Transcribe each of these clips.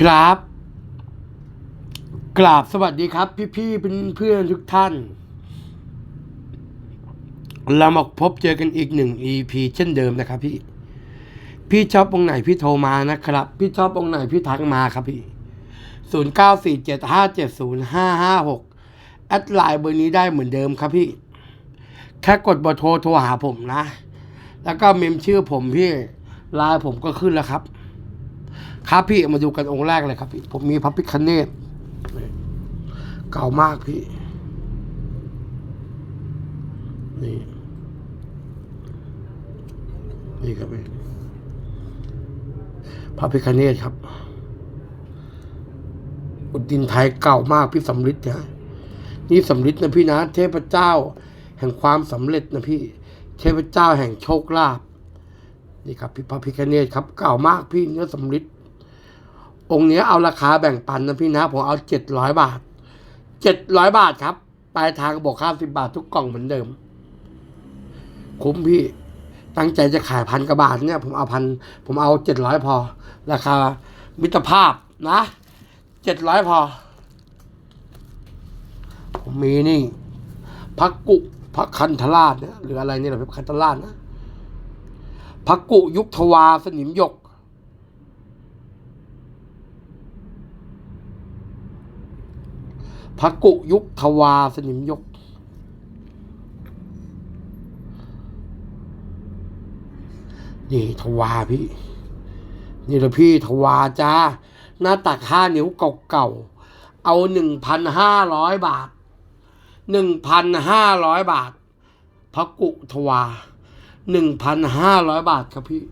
ครับ กราบสวัสดีครับ พี่ๆเป็นเพื่อนทุกท่าน เรามาพบเจอกันอีกหนึ่ง EP เช่นเดิมนะครับพี่ พี่ชอบองไหนพี่โทรมานะครับ พี่ชอบองไหนพี่ทักมาครับพี่ศูนย์เก้าสี่เจ็ดห้าเจ็ดศูนย์ห้าห้าหกแอดไลน์เบอร์นี้ได้เหมือนเดิมครับพี่ แค่กดเบอร์โทรโทรหาผมนะ แล้วก็เมมชื่อผมพี่ไลน์ผมก็ขึ้นแล้วครับ ครับพี่มาดูกันองค์แรกเลยครับพี่ ผมมีพระพิคเนตเก่ามากพี่ นี่ นี่ครับพี่พระพิคเนตครับ อุดินไทยเก่ามากพี่สำริดนะนี่สำริดนะพี่นะ เทพเจ้า แห่งความสำเร็จนะพี่ เทพเจ้าแห่งโชคลาภนี่ครับพี่พระพิคเนตครับ เก่ามากพี่เนื้อสำริด องค์นี้เอาราคาแบ่งปันนะพี่นะผมเอาเจ็ดร้อยบาทเจ็ดร้อยบาทครับปลายทางบอกค่าสิบบาททุกกล่องเหมือนเดิม คุ้มพี่ ตั้งใจจะขายพันกว่าบาทเนี่ย ผมเอาพันผมเอาเจ็ดร้อยพอ ราคามิตรภาพนะเจ็ดร้อยพอ ผมมีนี่พักกุพักคันธราชเนี่ยหรืออะไรนี่แหละพักคันธราชนะพักกุยุคทวาสนิมหยก พระกุยุคทวาสนิมยก นี่ทวาพี่ นี่ละพี่ทวาจ้า หน้าตักห้านิ้วเก่าๆ เอาหนึ่งพันห้าร้อยบาทหนึ่งพันห้าร้อยบาทพระกุทวาหนึ่งพันห้าร้อยบาทครับพี่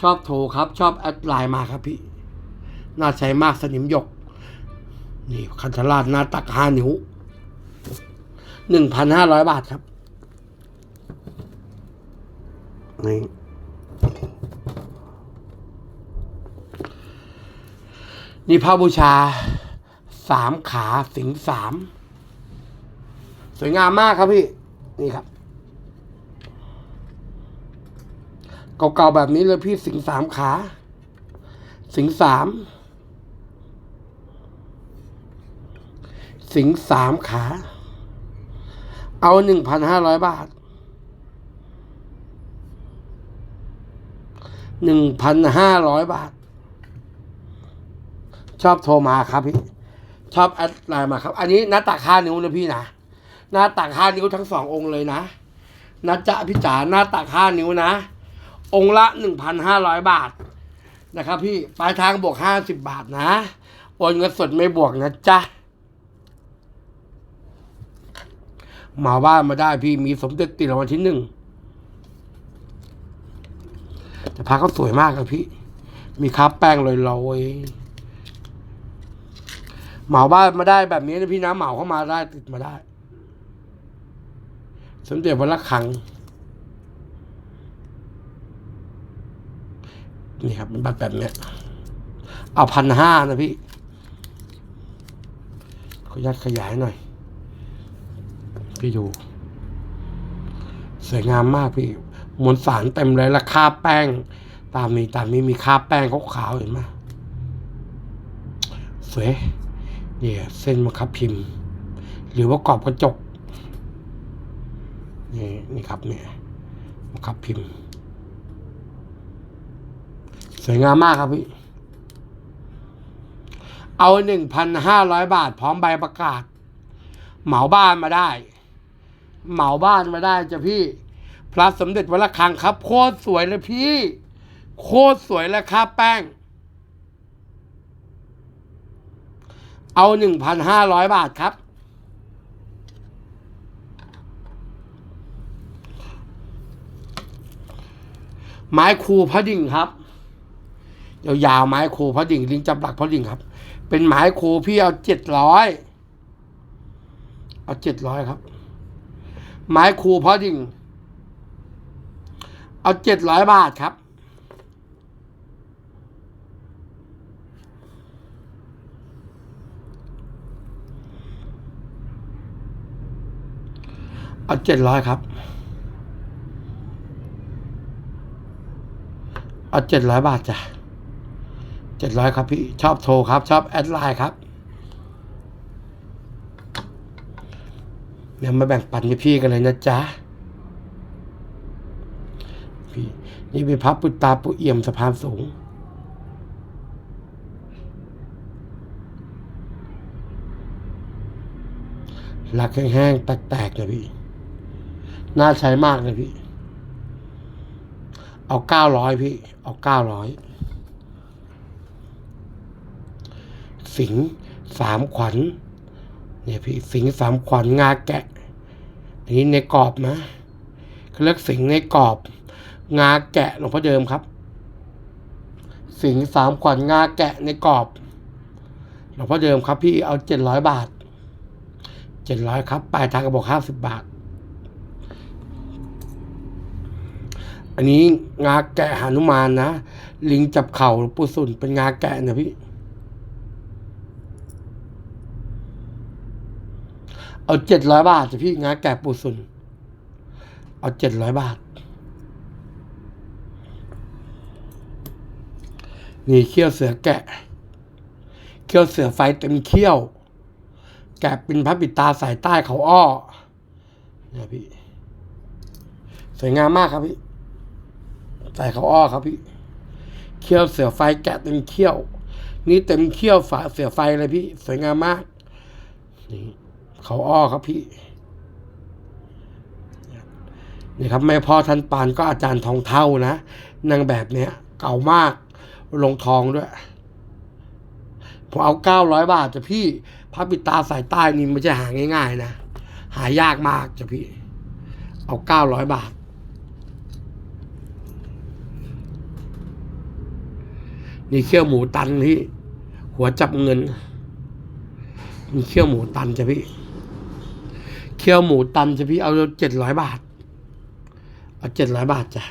ชอบโทรครับ ชอบแอดไลน์มาครับพี่ น่าใช้มากสนิมหยก นี่คันธราชนาตักห้านิ้วหนึ่งพันห้าร้อยบาทครับ นี่นี่พระบูชาสามขาสิงสามสวยงามมากครับพี่ นี่ครับ เก่าๆแบบนี้เลยพี่สิงสามขา สิงสาม สิงสามขา เอาหนึ่งพันห้าร้อยบาทหนึ่งพันห้าร้อยบาท ชอบโทรมาครับพี่ ชอบแอดไลน์มาครับ อันนี้หน้าตักห้านิ้วนะพี่นะ หน้าตักห้านิ้วทั้งสององค์เลยนะนะจ๊ะพี่จ๋าหน้าตักห้านิ้วนะ องค์ละหนึ่งพันห้าร้อยบาทนะครับพี่ปลายทางบวกห้าสิบบาทนะโอนเงินสดไม่บวกนะจ๊ะ มาว่านมาได้พี่มีสมเด็จติดรางวัลที่หนึ่งแต่พระเขาสวยมากครับพี่ มีคราบแป้งลอยๆเหมาบ้านมาได้แบบนี้นะพี่นะเหมาเข้ามาได้ติดมาได้ สมเด็จวัดละคังนี่ครับมันแบบแบบเนี้ยเอาพันห้านะพี่ขออนุญาตขยายหน่อย พี่ดู สวยงามมากพี่มวลสารเต็มเลยและคาแป้ง ตามนี้ตามนี้มีค่าแป้งขาวๆเห็นไหมสวยเนี่ยเส้นมะครับพิมพ์ หรือว่ากรอบกระจกนี่นี่ครับเนี่ยมะครับพิมพ์สวยงามมากครับพี่ เอาหนึ่งพันห้าร้อยบาท พร้อมใบประกาศ เหมาบ้านมาได้ เหมาบ้านมาได้จ้ะพี่ พระสมเด็จวัดระฆังครับ โคตรสวยเลยพี่ โคตรสวยเลยครับแป้ง เอาหนึ่งพันห้าร้อยบาทครับ ไม้คูพระดิ่งครับยาวๆไม้คูพระดิ่งลิงจับหลักพระดิ่งครับ เป็นไม้คูพี่เอาเจ็ดร้อยเอาเจ็ดร้อยครับ ไม้คูเพราะดิ่ง เอาเจ็ดร้อยบาทครับ เอาเจ็ดร้อยครับ เอาเจ็ดร้อยบาทจ้ะเจ็ดร้อยครับพี่ ชอบโทรครับ ชอบแอดไลน์ครับ นี่ยมาแบ่งปันกับพี่กันเลยนะจ๊ะพี่นี่เป็นพระปุตตาปุเอี่ยมสะพานสูง หลักแห้งๆ แตกๆนะพี่ น่าใช้มากเลยพี่ เอาเก้าร้อยพี่ เอาเก้าร้อย สิงห์สามขวัญ เนี่ยพี่สิงห์สามขวัญงาแกะ อันนี้ในกรอบนะเขาเรียกสิงห์ในกรอบ งาแกะหลวงพ่อเดิมครับ สิงห์สามขวัญงาแกะในกรอบหลวงพ่อเดิมครับ พี่เอาเจ็ดร้อยบาทเจ็ดร้อยครับปลายทางกระบอกห้าสิบบาท อันนี้งาแกะหานุมานนะ ลิงจับเข่าหลวงปู่สุนเป็นงาแกะนะพี่ เอาเจ็ดร้อยบาทจ้ะพี่งาแกะปู่สุน เอาเจ็ดร้อยบาท นี่เขี้ยวเสือแกะ เขี้ยวเสือไฟเต็มเขี้ยว แกะเป็นพระปิดตาสายใต้เขาอ้อเนี่ยพี่ สวยงามมากครับพี่ใส่เขาอ้อครับพี่ เขี้ยวเสือไฟแกะเต็มเขี้ยว นี่เต็มเขี้ยวฝาเสือไฟเลยพี่ สวยงามมาก นี่ เขาอ้อครับพี่นี่ครับแม่พ่อท่านปานก็อาจารย์ทองเท่านะนางแบบเนี้ยเก่ามากลงทองด้วย ผมเอาเก้าร้อยบาทจ้ะพี่พระปิดตาสายใต้นี่ไม่ใช่หาง่าย ๆ นะ หายากมากจ้ะพี่ เอาเก้าร้อยบาท นี่เขี้ยวหมูตันพี่หัวจับเงิน มีเขี้ยวหมูตันจ้ะพี่ เขี้ยวหมูตันจะพี่เอาเจ็ดร้อยบาท เอาเจ็ดร้อยบาทจ้ะ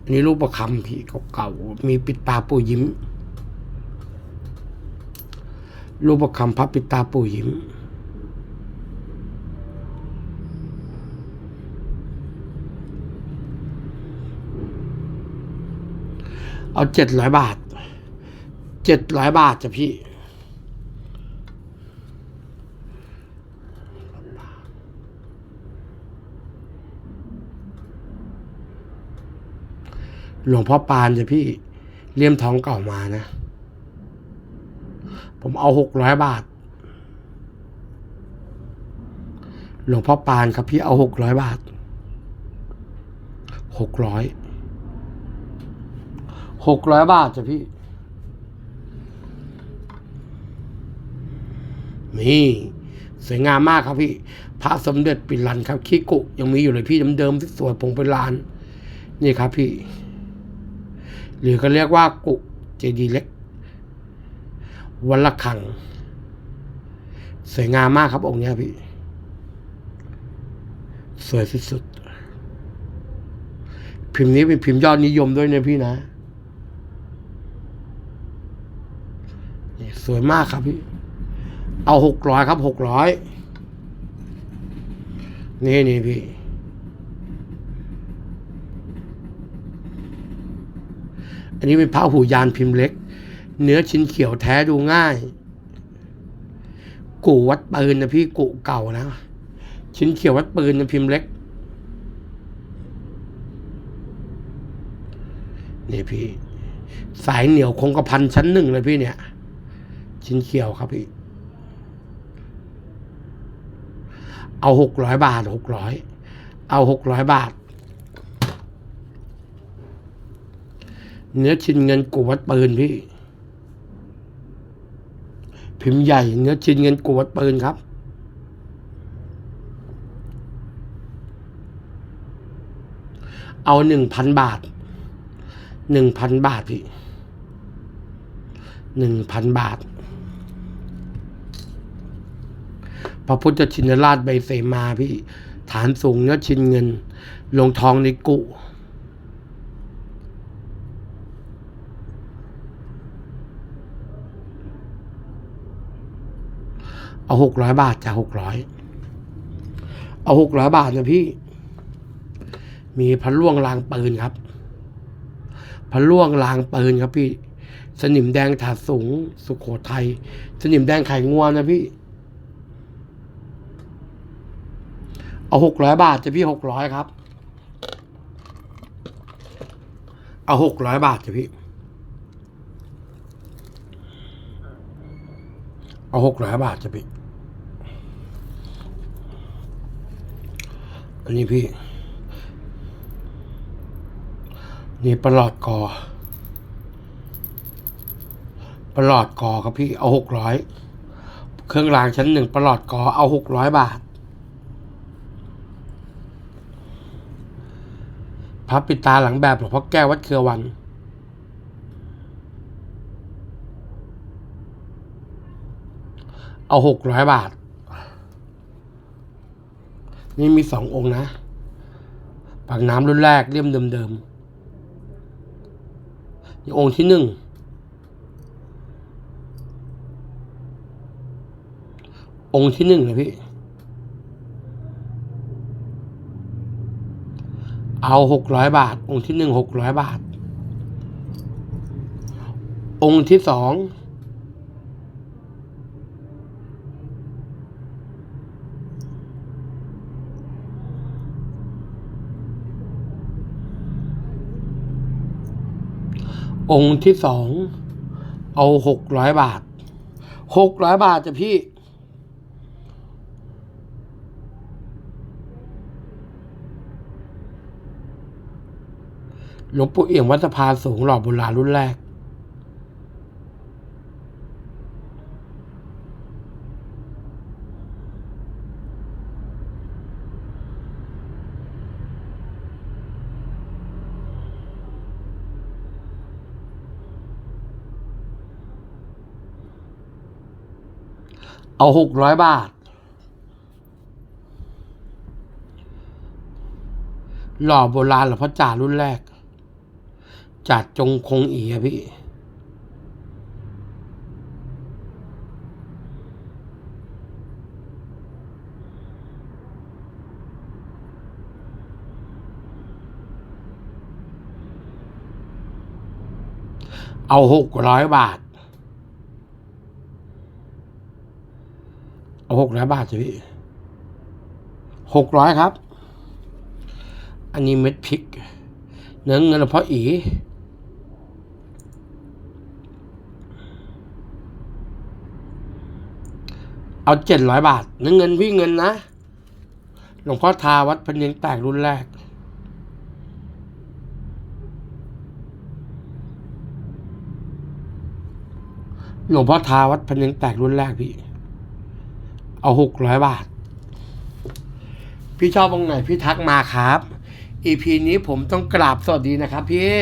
อันนี้รูปประคำพี่เก่าๆมีปิดตาปูยิ้ม รูปประคำพับปิดตาปูยิ้มเอาเจ็ดร้อยบาท เจ็ดร้อยบาทจ้ะพี่ หลวงพ่อปานจ้ะพี่เลี่ยมทองเก่ามานะ ผมเอาหกร้อยบาท หลวงพ่อปานครับพี่เอาหกร้อยบาทหกร้อยหกร้อยบาทจ้ะพี่ นี่สวยงามมากครับพี่ พระสมเด็จปิลันครับขี้กุยังมีอยู่เลยพี่เดิมๆสวยผงเป็นลาน นี่ครับพี่ หรือก็เรียกว่ากุเจดีเล็กวัลละคัง สวยงามมากครับองค์นี้พี่ สวยสุดๆพิมพ์นี้เป็นพิมพ์ยอดนิยมด้วยนะพี่นะสวยมากครับพี่ เอาหกร้อยครับหกร้อยนี่นี่พี่ อันนี้เป็นพระหูยานพิมพ์เล็ก เนื้อชิ้นเขียวแท้ดูง่าย กูวัดปืนนะพี่กูเก่านะ ชิ้นเขียววัดปืนนะพิมพ์เล็กนี่พี่ สายเหนียวคงกระพันชั้นหนึ่งเลยพี่เนี่ย ชิ้นเขียวครับพี่ เอาหกร้อยบาทหกร้อยเอาหกร้อยบาท เนื้อชิ้นเงินกูวัดปืนพี่ พิมพ์ใหญ่ เนื้อชิ้นเงินกูวัดปืนครับ เอาหนึ่งพันบาทหนึ่งพันบาทพี่หนึ่งพันบาท พระพุทธชินราชใบเสมาพี่ ฐานสูงเนื้อชิ้นเงิน ลงทองในกุ เอาหกร้อยบาทจ้ะหกร้อยเอาหกร้อยบาทนะพี่ มีพันล่วงรางปืนครับพระล่วงลางปืนครับพี่ สนิมแดงถาดสูงสุขโขทัยสนิมแดงไข่งวนะพี่ เอาหกร้อยบาทจะพี่หกร้อยครับ เอาหกร้อยบาทจะพี่เอาหกร้อยบาทจะพี่ อันนี้พี่ นี่ประหลอดกอประหลอดกอครับพี่เอาหกร้อยเครื่องรางชั้นหนึ่งประหลอดกอเอาหกร้อยบาทพับปิดตาหลังแบบหลวงพ่อแก้ววัดเครือวัน เอาหกร้อยบาท นี่มีสององค์นะปากน้ำรุ่นแรกเลี่ยมเดิมๆนี่องค์ที่หนึ่งองค์ที่หนึ่งนะพี่ เอาหกร้อยบาท องค์ที่หนึ่งหกร้อยบาท องค์ที่สอง องค์ที่สอง เอาหกร้อยบาทหกร้อยบาทจะพี่ หลวงปู่เอี่ยมวัดสะพานสูงหล่อโบราณรุ่นแรก เอาหกร้อยบาท หล่อโบราณหลวงพ่อจ่ารุ่นแรกจ่าจงคงอีอะพี่ เอาหกร้อยบาท เอาหกร้อยบาทจ้ะพี่หกร้อยครับ อันนี้เม็ดพริก เนื้อเงินหลวงพ่ออีเอาเจ็ดร้อยบาทเนื้อเงินพี่เงินนะ หลวงพ่อทาวัดพเนียงแตกรุ่นแรกหลวงพ่อทาวัดพเนียงแตกรุ่นแรกพี่ เอาหกร้อยบาท พี่ชอบตรงไหนพี่ทักมาครับ อีพีนี้ผมต้องกราบสวัสดีนะครับพี่